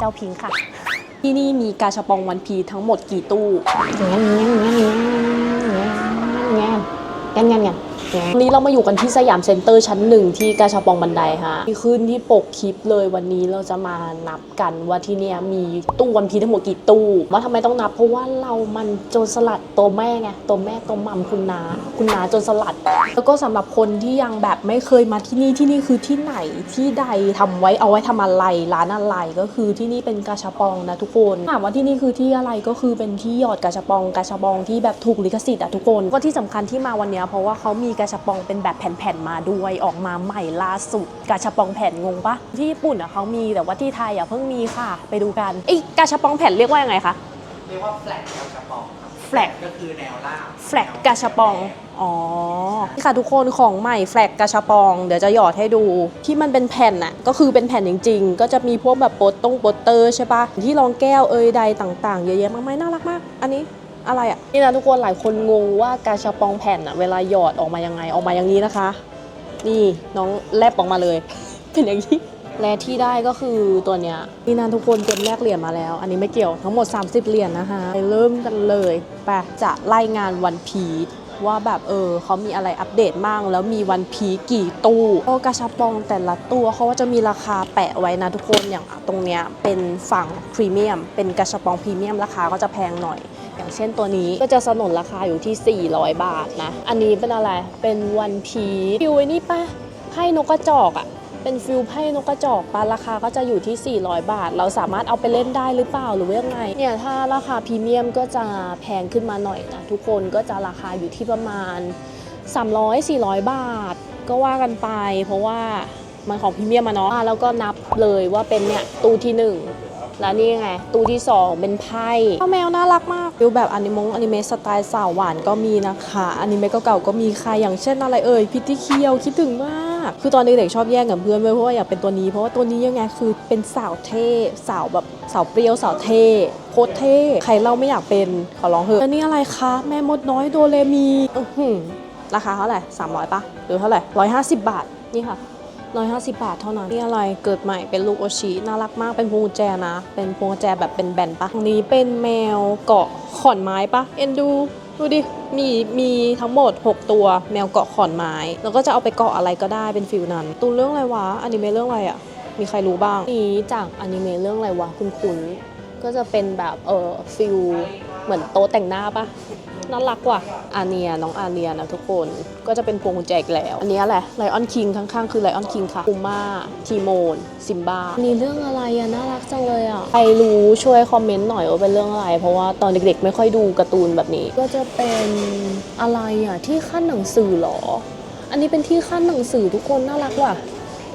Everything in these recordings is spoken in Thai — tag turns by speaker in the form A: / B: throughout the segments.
A: เจ้าพิงค่ะ ที่นี่มีกาชาปองวันพีทั้งหมดกี่ตู้
B: งั้นงั้นงั้นงั้นงั้นงั้นงั้นงั้น
A: วันนี้เรามาอยู่กันที่สยามเซ็นเตอร์ชั้นหนึ่งที่กาชาปองบันไดค่ะที่ขึ้นที่ปกคลิปเลยวันนี้เราจะมานับกันว่าที่เนี่ยมีตู้วันพีทั้งหมดกี่ตู้ว่าทำไมต้องนับ เพราะว่าเรามันโจรสลัดตัวแม่ไงตัวแม่ตัวมัมคุณนาคุณนาโจรสลัด แล้วก็สำหรับคนที่ยังแบบไม่เคยมาที่นี่ที่นี่คือที่ไหนที่ใดทำไว้เอาไว้ทำอะไรร้านอะไรก็คือที่นี่เป็นกาชาปองนะทุกคนถามว่าที่นี่คือที่อะไรก็คือเป็นที่หยอดกาชาปองกาชาปองที่แบบถูกลิขสิทธิ์อะทุกคนก็ที่สำคัญที่มาวันเนี้ยเพราะว่าเขามีกาชาปองเป็นแบบแผ่นๆมาด้วยออกมาใหม่ล่าสุดกาชาปองแผ่นงงปะที่ญี่ปุ่นอะเขามีแต่ว่าที่ไทยอะเพิ่งมีค่ะ ไปดูกันไอ้กาชาปองแผ่นเรียกว่ายังไงคะ
C: เรียกว่าแฟลกกระป๋องครับ
A: แฟลก
C: ก็คือแนวล่าง
A: แฟลกกาชาปองอ๋อนี่ค่ะทุกคนของใหม่แฟลกกาชาปอง เดี๋ยวจะหยอดให้ดูที่มันเป็นแผ่นน่ะก็คือเป็นแผ่นจริง ๆ ก็จะมีพวกแบบโปสตงโปสเตอร์ใช่ปะที่รองแก้วเอยใดต่าง ๆ เยอะแยะมากมายน่ารักมาก อันนี้ อะไรอะนี่นะทุกคนหลายคนงงว่ากาชาปองแผ่นอะเวลาหยอดออกมายังไงออกมาอย่างนี้นะคะ นี่น้องแลบออกมาเลย เป็นอย่างนี้และที่ได้ก็คือตัวเนี้ยนี่นะทุกคนเตรียมแลกเหรียญมาแล้ว อันนี้ไม่เกี่ยวทั้งหมด 30 เหรียญนะคะไปเริ่มกันเลยไปจะไล่งานวันพีชว่าแบบเออเขามีอะไรอัปเดตมั่งแล้วมีวันพีชกี่ตู้ก็กระชับปองแต่ละตัวเขาก็จะมีราคาแปะไว้นะทุกคนอย่างตรงเนี้ยเป็นฝั่งพรีเมียมเป็นกระชับปองพรีเมียมราคาก็จะแพงหน่อย อย่างเช่นตัวนี้ก็จะสนนราคาอยู่ที่ 400 บาทนะ อันนี้เป็นอะไร เป็นวันพีฟิวไอ้นี่ปะไพ่นกกระจอกอะเป็นฟิลไพ่นกกระจอกปะราคาก็จะอยู่ที่ 400 บาท เราสามารถเอาไปเล่นได้หรือเปล่าหรือว่ายังไง เนี่ยถ้าราคาพรีเมียมก็จะแพงขึ้นมาหน่อยนะทุกคนก็จะราคาอยู่ที่ประมาณ 300-400 บาท ก็ว่ากันไป เพราะว่ามันของพรีเมียมมาเนาะอะแล้วก็นับเลยว่าเป็นเนี่ยตู้ที่หนึ่ง แล้วนี่ไงตู้ที่ 2 เป็นไพ่ข้าวแมวน่ารักมากฟิลแบบอนิมงอนิเมะสไตล์สาวหวานก็มีนะคะอนิเมะเก่าๆก็มีค่ะอย่างเช่นอะไรเอ่ยพิตตี้เคียวคิดถึงมาก คือตอนเด็กๆชอบแย่งกับเพื่อนเว้ยเพราะว่าอยากเป็นตัวนี้เพราะว่าตัวนี้ยังไงคือเป็นสาวเท่สาวแบบสาวเปรี้ยวสาวเท่โคตรเท่ใครเล่าไม่อยากเป็นขอร้องเถอะแล้วนี่อะไรคะแม่มดน้อยโดเรมีราคาเท่าไหร่300ปะหรือเท่าไหร่150 บาทนี่ค่ะ 150 บาทเท่านั้นนี่อะไรเกิดใหม่เป็นลูกโอชิน่ารักมากเป็นพวงกุญแจนะ เป็นพวงกุญแจแบบเป็นแบนปะตรงนี้เป็นแมวเกาะขอนไม้ปะเอ็นดูดูดิ มีมีทั้งหมด 6 ตัวแมวเกาะขอนไม้ แล้วก็จะเอาไปเกาะอะไรก็ได้เป็นฟิลนั้น ตูนเรื่องอะไรวะอนิเมะเรื่องอะไรอะมีใครรู้บ้าง นี่จากอนิเมะเรื่องอะไรวะ คุณคุณก็จะเป็นแบบเออฟิลเหมือนโต๊ะแต่งหน้าปะ น่ารักว่ะอาเนียน้องอาเนียนะทุกคนก็จะเป็นพวงกุญแจอีกแล้ว อันนี้แหละไลออนคิงข้างๆ คือไลออนคิงค่ะปูม่าทีโมนซิมบานี่เรื่องอะไรอะน่ารักจังเลยอะใครรู้ช่วยคอมเมนต์หน่อยว่าเป็นเรื่องอะไร เพราะว่าตอนเด็กๆ ไม่ค่อยดูการ์ตูนแบบนี้ ก็จะเป็นอะไรอะที่ขั้นหนังสือเหรอ อันนี้เป็นที่ขั้นหนังสือทุกคนน่ารักว่ะ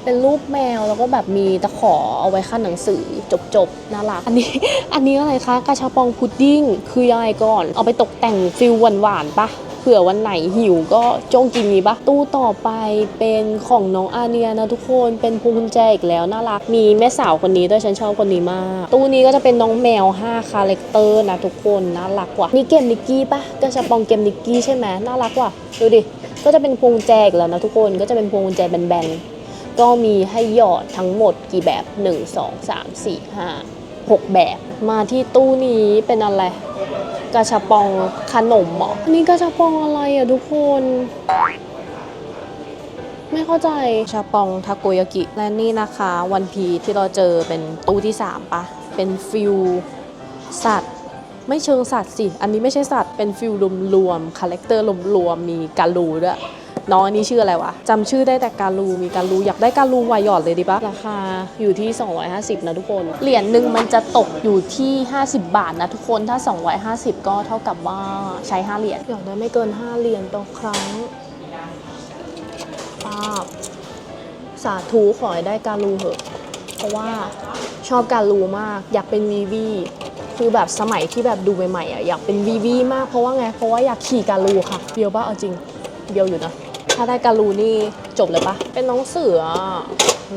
A: เป็นรูปแมวแล้วก็แบบมีตะขอเอาไว้ขั้นหนังสือจบๆน่ารักอันนี้ อันนี้อะไรคะกระชาปองพุดดิ้งคือยังไงก่อน เอาไปตกแต่งฟิลหวานๆปะเผื่อวันไหนหิวก็จ้องกินนี้ปะตู้ต่อไปเป็นของน้องอาเนียนะทุกคนเป็นพวงกุญแจอีกแล้วน่ารักมีแม่สาวคนนี้ด้วยฉันชอบคนนี้มาก ตู้นี้ก็จะเป็นน้องแมว 5 คาแรคเตอร์นะทุกคนน่ารักว่ะนี่เกมนิกกี้ปะกระชาปองเกมนิกกี้ใช่ไหมน่ารักว่ะดูดิก็จะเป็นพวงกุญแจอีกแล้วนะทุกคนก็จะเป็นพวงกุญแจแบนๆ ก็มีให้หยอดทั้งหมดกี่แบบ 1 2 3 4 5 6 แบบ มาที่ตู้นี้เป็นอะไรกาชาปองขนมหรอนี่กาชาปองอะไรอะทุกคน ไม่เข้าใจชาปองทาโกยากิและนี่นะคะ วันพีที่เราเจอเป็นตู้ที่ 3ปะเป็นฟิลสัตว์ไม่เชิงสัตว์สิ อันนี้ไม่ใช่สัตว์ เป็นฟิลรวมๆ คาแรคเตอร์รวมๆ มีการูด้วย น้องอันนี้ชื่ออะไรวะจำชื่อได้แต่การูมีการูอยากได้การูวายหยอดเลยดีปะราคาอยู่ที่ 250 นะทุกคน เหรียญหนึ่งมันจะตกอยู่ที่ 50 บาทนะทุกคนถ้า 250 ก็เท่ากับว่าใช้ 5 เหรียญอยากได้ไม่เกิน 5 เหรียญต่อครั้งปาบสาธุขอให้ได้การูเหอะ เพราะว่าชอบการูมากอยากเป็นวีวีคือแบบสมัยที่แบบดูใหม่ๆอะอยากเป็นวีวีมากเพราะว่าไงเพราะว่าอยากขี่การูค่ะเบียวป่ะเอาจริงเบียวอยู่นะ ถ้าได้การูนี่จบเลยปะเป็นน้องเสือ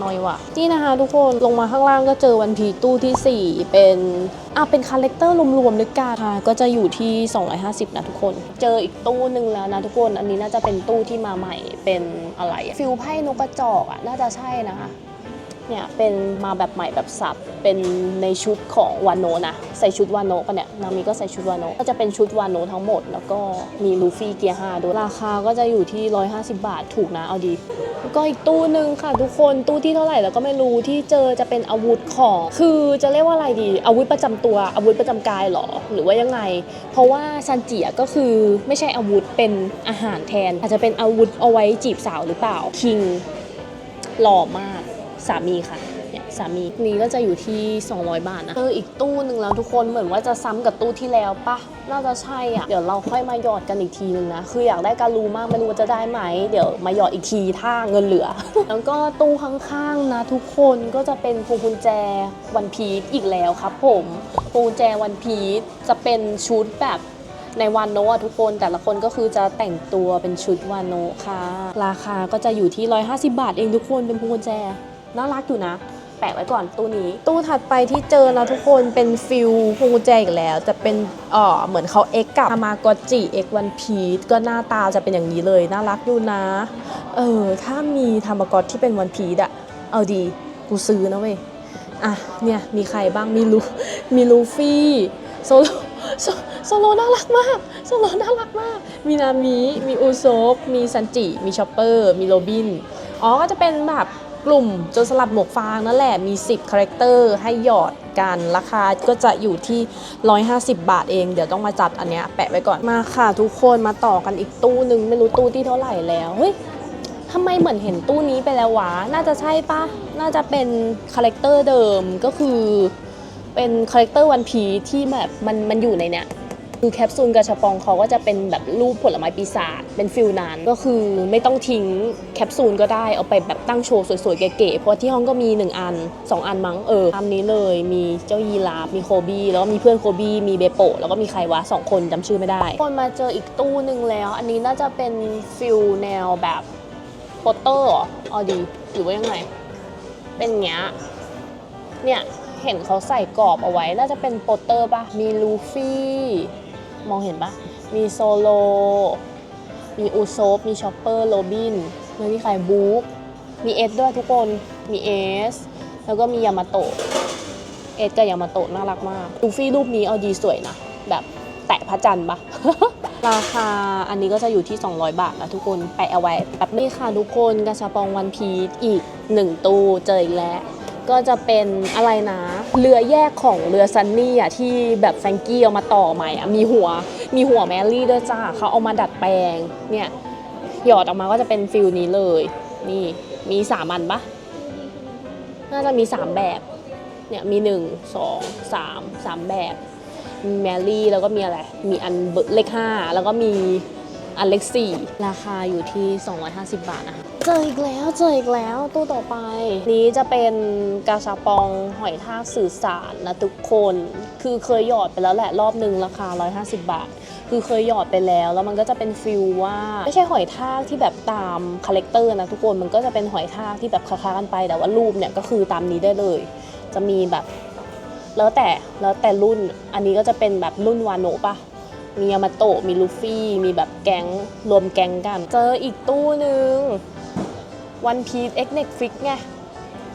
A: น้อยว่ะ นี่นะคะทุกคนลงมาข้างล่างก็เจอวันพีตู้ที่ 4 เป็นอะเป็นคาแรคเตอร์รวมๆนึกกันค่ะ ก็จะอยู่ที่ 250 นะทุกคน เจออีกตู้หนึ่งแล้วนะทุกคน อันนี้น่าจะเป็นตู้ที่มาใหม่เป็นอะไรฟิลไพ่นกกระจอกอะน่าจะใช่นะคะ เนี่ยเป็นมาแบบใหม่แบบสับ เป็นในชุดของวานโนะนะ ใส่ชุดวานโนะปะเนี่ยนามิก็ใส่ชุดวานโนะก็จะเป็นชุดวานโนะทั้งหมด แล้วก็มีลูฟี่เกียร์ห้าด้วยราคาก็จะอยู่ที่ 150 บาทถูกนะเอาดีแล้วก็อีกตู้หนึ่งค่ะทุกคนตู้ที่เท่าไหร่แล้วก็ไม่รู้ที่เจอจะเป็นอาวุธของ คือจะเรียกว่าอะไรดี อาวุธประจำตัวอาวุธประจำกายเหรอ หรือว่ายังไง เพราะว่าซันจิอก็คือไม่ใช่อาวุธเป็นอาหารแทน อาจจะเป็นอาวุธเอาไว้จีบสาวหรือเปล่าคิงหล่อมาก สามีค่ะเนี่ยสามีนี้ก็จะอยู่ที่ 200 บาทนะเอออีกตู้หนึ่งแล้วทุกคนเหมือนว่าจะซ้ำกับตู้ที่แล้วปะน่าจะใช่อะเดี๋ยวเราค่อยมาหยอดกันอีกทีนึงนะคืออยากได้การูมากไม่รู้ว่าจะได้ไหมเดี๋ยวมาหยอดอีกทีถ้าเงินเหลือ แล้วก็ตู้ข้างๆนะ ทุกคนก็จะเป็นพวงกุญแจวันพีชอีกแล้วครับ ผมพวงกุญแจวันพีชจะเป็นชุดแบบในวันโนะทุกคนแต่ละคนก็คือจะแต่งตัวเป็นชุดวานโนะค่ะ ราคาก็จะอยู่ที่ 150 บาทเองทุกคนเป็นพวงกุญแจ น่ารักอยู่นะ แปะไว้ก่อนตู้นี้ ตู้ถัดไปที่เจอนะทุกคนเป็นฟิลพวงกุญแจอีกแล้ว จะเป็นเอ่อเหมือนเขาเอ็กกับมากอจิเอ็กวันพีชก็หน้าตาจะเป็นอย่างนี้เลย น่ารักอยู่นะ เออ ถ้ามีธรรมกอที่เป็นวันพีชอะเอาดี กูซื้อนะเว้ย อะ เนี่ย มีใครบ้าง มีลูมีลูฟี่โซโลโซโซโลน่ารักมากโซโลน่ารักมาก มีนามิ มีอุซบมีซันจิ มีชอปเปอร์ มีโรบิน อ๋อ ก็จะเป็นแบบ กลุ่มจรสลัดหมวกฟางนั่นแหละมี 10คาแรคเตอร์ให้หยอดกันราคาก็จะอยู่ที่ 150 บาทเอง เดี๋ยวต้องมาจัดอันเนี้ยแปะไว้ก่อนมาค่ะทุกคนมาต่อกันอีกตู้หนึ่งไม่รู้ตู้ที่เท่าไหร่แล้วเฮ้ยทำไมเหมือนเห็นตู้นี้ไปแล้ววะ น่าจะใช่ปะน่าจะเป็นคาแรคเตอร์เดิมก็คือเป็นคาแรคเตอร์วันพีที่แบบมันมันอยู่ในเนี้ย คือแคปซูลกระชปองเขาก็จะเป็นแบบรูปผลไม้ปีศาจเป็นฟิลนั้น ก็คือไม่ต้องทิ้งแคปซูลก็ได้เอาไปแบบตั้งโชว์สวยๆ เก๋ๆเพราะที่ห้องก็มี 1 อัน 2 อันมั้งเออตามนี้เลยมีเจ้ายีราฟมีโคบี้แล้วก็มีเพื่อนโคบี้มีเบโปแล้วก็มีใครวะสองคนจำชื่อไม่ได้ คนมาเจออีกตู้หนึ่งแล้ว อันนี้น่าจะเป็นฟิลแนวแบบโปสเตอร์เหรอเอาดีหรือว่ายังไงเป็นเงี้ยเนี่ยเห็นเขาใส่กรอบเอาไว้ น่าจะเป็นโปสเตอร์ปะมีลูฟี่ มองเห็นปะมีโซโล มีอูโซฟมีชอปเปอร์โรบินแล้วมีใครบุ๊กมีเอสด้วยทุกคนมีเอสแล้วก็มียามาโตะเอสกับยามาโตะน่ารักมากลูฟี่รูปนี้เอาดีสวยนะ แบบแตะพระจันทร์ปะราคาอันนี้ก็จะอยู่ที่ 200 บาทนะทุกคนแปะเอาไว้แป๊บนี้ค่ะทุกคนกระชาปองวันพีอีก 1 ตู้เจออีกแล้ว ก็จะเป็นอะไรนะ เรือแยกของเรือซันนี่อะที่แบบแฟงกี้เอามาต่อใหม่อะมีหัวมีหัวแมรี่ด้วยจ้าเขาเอามาดัดแปลงเนี่ยหยอดออกมาก็จะเป็นฟิลนี้เลย นี่มีสามอันปะน่าจะมีสามแบบเนี่ยมีหนึ่งสองสามสามแบบมีแมรี่แล้วก็มีอะไรมีอันเบอร์เลขห้าแล้วก็มี อันเล็กสี่ราคาอยู่ที่ 250 บาทนะคะเจออีกแล้วเจออีกแล้วตู้ต่อไป นี้จะเป็นกาชาปองหอยทากสื่อสารนะทุกคน คือเคยหยอดไปแล้วแหละรอบหนึ่งราคา 150 บาท คือเคยหยอดไปแล้วแล้วมันก็จะเป็นฟิลว่าไม่ใช่หอยทากที่แบบตามคาแรคเตอร์นะทุกคนมันก็จะเป็นหอยทากที่แบบคล้ายๆกันไป แต่ว่ารูปเนี่ยก็คือตามนี้ได้เลย จะมีแบบแล้วแต่แล้วแต่รุ่นอันนี้ก็จะเป็นแบบรุ่นวาโนะปะ มียามาโตะมีลูฟี่ มีแบบแก๊งรวมแก๊งกัน เจออีกตู้หนึ่งวันพี e เอ็กเน็กฟิกไง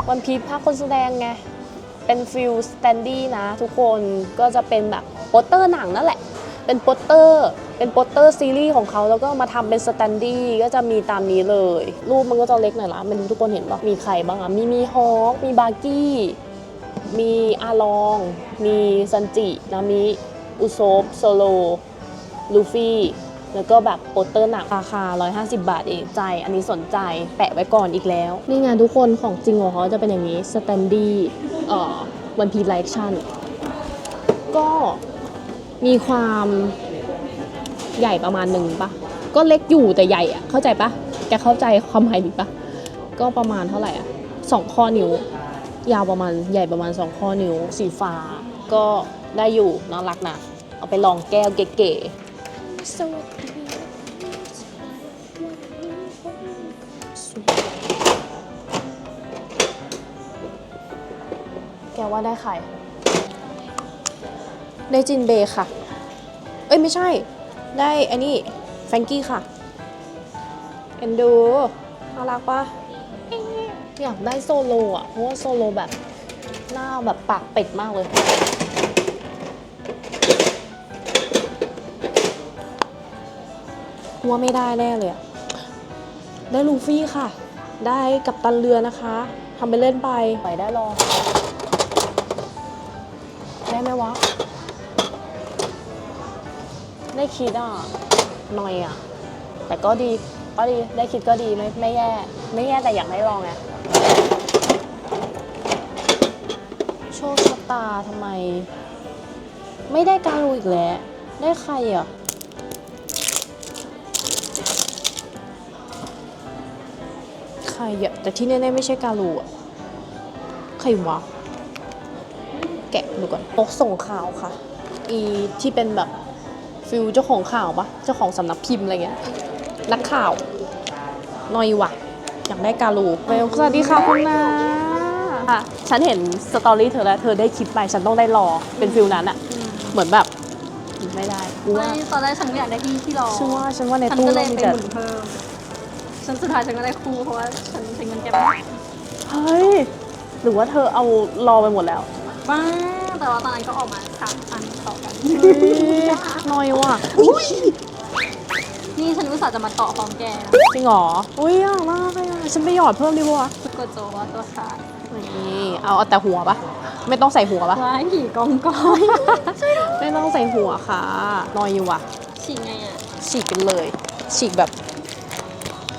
A: วันพี e ภาคคนแสดงไง เป็นฟิลสแตนดี้นะทุกคนก็จะเป็นแบบโปสเตอร์หนังนั่นแหละ เป็นโปสเตอร์เป็นโปสเตอร์ซีรีส์ของเขาแล้วก็มาทำเป็นสแตนดี้ก็จะมีตามนี้เลย รูปมันก็จะเล็กหน่อยละไม่รู้ทุกคนเห็นปะมีใครบ้างอะมีมีฮอคมีบาร์กี้ มีอาลอง มีซันจิ นามิ อุโซฟโซโล ลูฟี่แล้วก็แบบโปสเตอร์หนักราคา 150 บาทเองใจ อันนี้สนใจแปะไว้ก่อนอีกแล้ว นี่ไงทุกคนของจริงของเขาจะเป็นอย่างนี้สแตนดี้เอ่อวันพีไลท์ชั่นก็มีความใหญ่ประมาณหนึ่งปะก็เล็กอยู่แต่ใหญ่อะเข้าใจปะแกเข้าใจความหมายนี้ปะก็ประมาณเท่าไหร่อะสองข้อนิ้ว ยาวประมาณใหญ่ประมาณ 2 ข้อนิ้ว สีฟ้า ก็ได้อยู่น่ารักนะเอาไปลองแก้วเก๋ๆ สวัสดีแกว่าได้ใครได้จินเบย์ค่ะ เอ้ย ไม่ใช่ ได้อันนี้แฟงกี้ค่ะ เอ็นดูน่ารักปะอยากได้โซโลอะ เพราะว่าโซโลแบบ หน้าแบบปากเป็ดมากเลย ว่าไม่ได้แน่เลยอะได้ลูฟี่ค่ะ ได้กับตันเรือนะคะทำไปเล่นไปไปได้รอได้ไหมวะ ได้คิดอะหน่อยอะ แต่ก็ดีก็ดีได้คิดก็ดีไม่ไม่แย่ ไม่แย่แต่อยากได้ลองไงโชคชะตาทำไม ไม่ได้การูอีกแล้ว ได้ใครอะ ใครอะแต่ที่แน่ๆไม่ใช่การูอะใครวะแกะดูก่อนปกส่งข่าวค่ะ อีที่เป็นแบบฟิลเจ้าของข่าวปะเจ้าของสำนักพิมพ์อะไรเงี้ยนักข่าวหนอยว่ะอยากได้การูเวลสวัสดีค่ะคุณนาอะฉันเห็นสตอรี่เธอแล้ว เธอได้คิดไปฉันต้องได้รอเป็นฟิลนั้นอะเหมือนแบบไม่ได้กูว่า
D: ไม่ตอนแรกฉันก็อยากได้ที่ที่รอ
A: ฉันว่าฉันว่าใน
D: ฉัน
A: ตู้
D: ก็เล
A: ต้อยงมี
D: ไป
A: แต่
D: หมุนเพิ่ม ฉันสุดท้ายฉันก็ได้คู่เพราะว่าฉันใช้เงินเก็บไม่ได้
A: เฮ้ย หรือว่าเธอเอารอไปหมดแล้ว
D: บ้าแต่ว่าตอนนั้นก็ออกมาสามอันต่อกัน
A: น้อยว่ะ
D: นี่ฉันอุตส่าห์จะมาต่อพร้อมแกนะ
A: จริงเหรออุ้ยอยากมากเลยอะฉันไปหยอดเพิ่มดีกว่า
D: กดโจว่าตัวขาด
A: นี่เอาเอาแต่หัวปะไม่ต้องใส่หัวปะ
D: ว้ายผีกองกอย
A: ไม่ต้องใส่หัวค่ะนอยอยู่ว่ะ
D: ฉีกไงอะ
A: ฉีกกันเลย ฉีกแบบ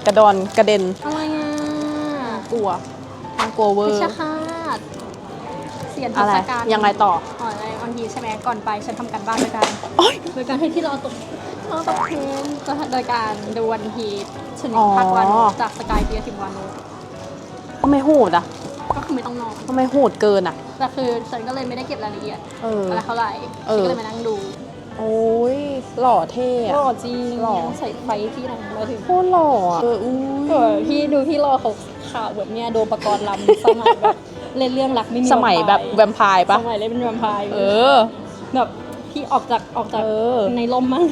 A: กระดอนกระเด็น
D: อะไรอะ
A: กลัวน่ากลัวเวอ
D: พิ
A: ร์
D: ชคาตเสียนท
A: อะไร
D: ศกัณฐ์
A: ยังไงต่อ
D: อ๋ออะไรบางทีใช่ไหมก่อนไปฉันทำการบ้านโดยการ
A: โอ๊ย
D: โดยการให้ที่เราตกเราตกเทรนโดยการดูวันฮีทชนิ
A: อ๋
D: ด
A: อ
D: ภาควานุจากสกายเบียร์ถึงวานุ
A: ทำไมโหดอะ
D: ก็คือไม่ต้องนอน
A: ทำไมโหดเกินอะ
D: แต่คือฉันก็เลยไม่ได้เก็บรายละเอียด
A: เออ
D: อะไรเท่าไหร่
A: เออ
D: ฉันก็เลยมานั่งดู
A: โอ้ยหล่อเท่อะ
D: หล่อจริง
A: หล่อ
D: ใส่ไฟที่ไหนมาถึง
A: โคตรหล่ออะเอออุ้ย
D: เออพี่ดูพี่รอเขาข่าวแบบเนี้ยโดมประกรณ์ลำสมัยแบบเล่นเรื่องรักไม่มี
A: สมัยแบบแวมไพร์ปะ
D: สมัยเล่นเป็นแวมไพร์
A: เออ
D: แบบพี่ออกจากออกจาก
A: เออ
D: ในลมมั้ง